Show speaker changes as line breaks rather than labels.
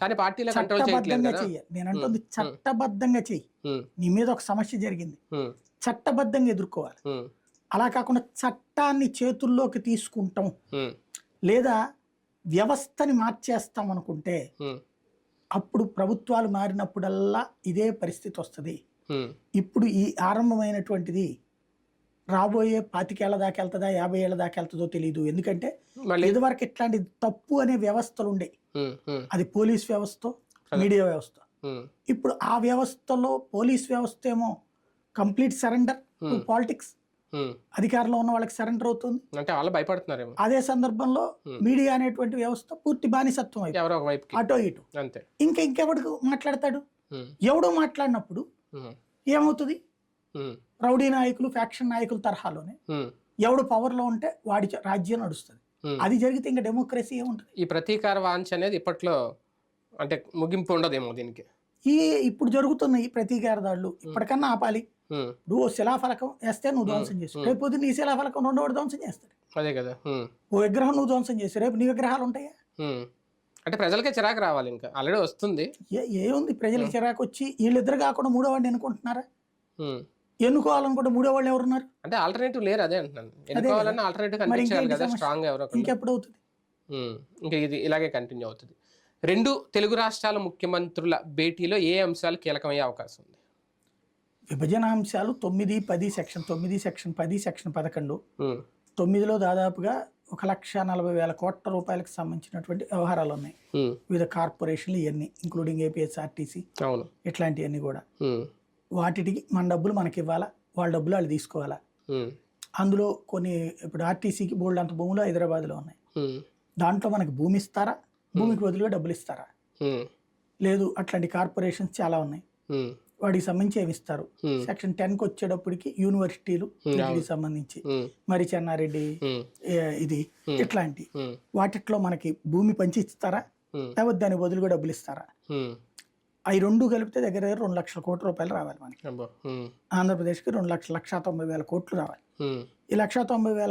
కానీ పార్టీలో కంట్రోల్ చేయట్లేదు
చట్టబద్ధంగా
కదా?
చెయ్యాలి నేను అంటుంది చట్టబద్ధంగా చెయ్యి. నీ మీద ఒక సమస్య జరిగింది. చట్టబద్ధంగా ఎదుర్కోవాలి. అలా కాకుండా చట్టాన్ని చేతుల్లోకి తీసుకుంటాం. లేదా వ్యవస్థని మార్చేస్తాం అనుకుంటే అప్పుడు ప్రభుత్వాలు మారినప్పుడల్లా ఇదే పరిస్థితి వస్తుంది. ఇప్పుడు ఈ ఆరంభమైనటువంటిది రాబోయే పాతికేళ్ళ దాకా వెళ్తుందా యాభై ఏళ్ళ దాకా వెళ్తుందో తెలియదు ఎందుకంటే ఇదివరకు ఇట్లాంటి తప్పు అనే వ్యవస్థలు ఉండే. అది పోలీస్ వ్యవస్థ మీడియా వ్యవస్థ. ఇప్పుడు ఆ వ్యవస్థలో పోలీస్ వ్యవస్థ ఏమో కంప్లీట్ సరెండర్ టు పాలిటిక్స్. అధికారంలో ఉన్న వాళ్ళకి సరెండర్ అవుతుంది.
అంటే వాళ్ళు భయపడుతున్నారేమో.
అదే సందర్భంలో మీడియా అనేటువంటి వ్యవస్థ పూర్తి బానిసత్వం అయిపోయింది. అటో ఇటు.
అంతే.
ఇంకా ఇంకెవడికి మాట్లాడతాడు? ఎవడో మాట్లాడినప్పుడు ఏమవుతుంది? రౌడీ నాయకులు ఫ్యాక్షన్ నాయకుల తరహాలోనే ఎవడు పవర్లో ఉంటే వాడి రాజ్యం నడుస్తుంది. అది జరిగితే ఇంకా డెమోక్రసీ ఏముంటుంది?
ఈ ప్రతీకార వాంఛ అనేది ఇప్పట్లో అంటే ముగింపు ఉండదేమో దీనికి.
ఈ ఇప్పుడు జరుగుతున్న ఈ ప్రతీకార దాడులు ఇప్పటికన్నా ఆపాలి. నువ్వు ఓ శిలాఫలకం వేస్తే నువ్వు ధ్వంసం చేస్తావు రేపు పొద్దున్న నీ శిలాఫలకం రెండోవాడు ధ్వంసం చేస్తాడు.
అదే కదా.
ఓ విగ్రహం నువ్వు ధ్వంసం చేస్తావు రేపు నీ విగ్రహాలు ఉంటాయా.
అంటే ప్రజలకే చిరాకు రావాలి ఇంకా. ఆల్రెడీ వస్తుంది.
ఏ ఏముంది? ప్రజలకు చిరాకు వచ్చి వీళ్ళిద్దరు కాకుండా మూడో వాడిని ఎన్నుకుంటున్నారా?
ఉమ్.
ఎన్నుకోవాలనుకుంటే మూడో వాళ్ళు ఎవరున్నారు?
అంటే ఆల్టర్నేటివ్ లేరు అదే అంటున్నాను. ఎన్నుకోవాలన్నా ఆల్టర్నేటివ్ కనిపించాలి కదా? స్ట్రాంగ్ ఎవరో.
ఇంకెప్పుడు అవుతుంది
ఇంకా ఇది ఇలాగే కంటిన్యూ అవుతుంది. రెండు తెలుగు రాష్ట్రాల ముఖ్యమంత్రుల భేటీలో ఏ అంశాలు కీలకమయ్యే అవకాశం ఉంది?
విభజన అంశాలు తొమ్మిది పది సెక్షన్ తొమ్మిది సెక్షన్ పది సెక్షన్ పదకొండు. తొమ్మిదిలో దాదాపుగా ఒక లక్ష నలభై వేల కోట్ల రూపాయలకు సంబంధించినటువంటి వ్యవహారాలు ఉన్నాయి. వివిధ కార్పొరేషన్లు ఇవన్నీ ఇంక్లూడింగ్ ఏపీఎస్ఆర్టీసీ ఇట్లాంటివన్నీ కూడా. వాటికి మన డబ్బులు మనకి ఇవ్వాలా వాళ్ళ డబ్బులు వాళ్ళు తీసుకోవాలా? అందులో కొన్ని ఇప్పుడు ఆర్టీసీకి బోల్డ్ అంత భూములు హైదరాబాద్లో ఉన్నాయి. దాంట్లో మనకి భూమి ఇస్తారా? భూమికి బదులుగా డబ్బులు ఇస్తారా? లేదు అట్లాంటి కార్పొరేషన్స్ చాలా ఉన్నాయి. వాటికి సంబంధించి ఏమి ఇస్తారు. సెక్షన్ టెన్కి వచ్చేటప్పటికి యూనివర్సిటీలు వీటికి సంబంధించి మరి చెన్నారెడ్డి ఇది ఇట్లాంటి వాటిట్లో మనకి భూమి పంచి ఇస్తారా. లేకపోతే దాని బదులుగా డబ్బులు ఇస్తారా? అవి రెండు కలిపితే దగ్గర దగ్గర రెండు లక్షల కోట్ల రూపాయలు రావాలి మనకి. ఆంధ్రప్రదేశ్కి రెండు లక్షల లక్ష తొంభై వేల కోట్లు రావాలి. ఈ లక్ష తొంభై వేల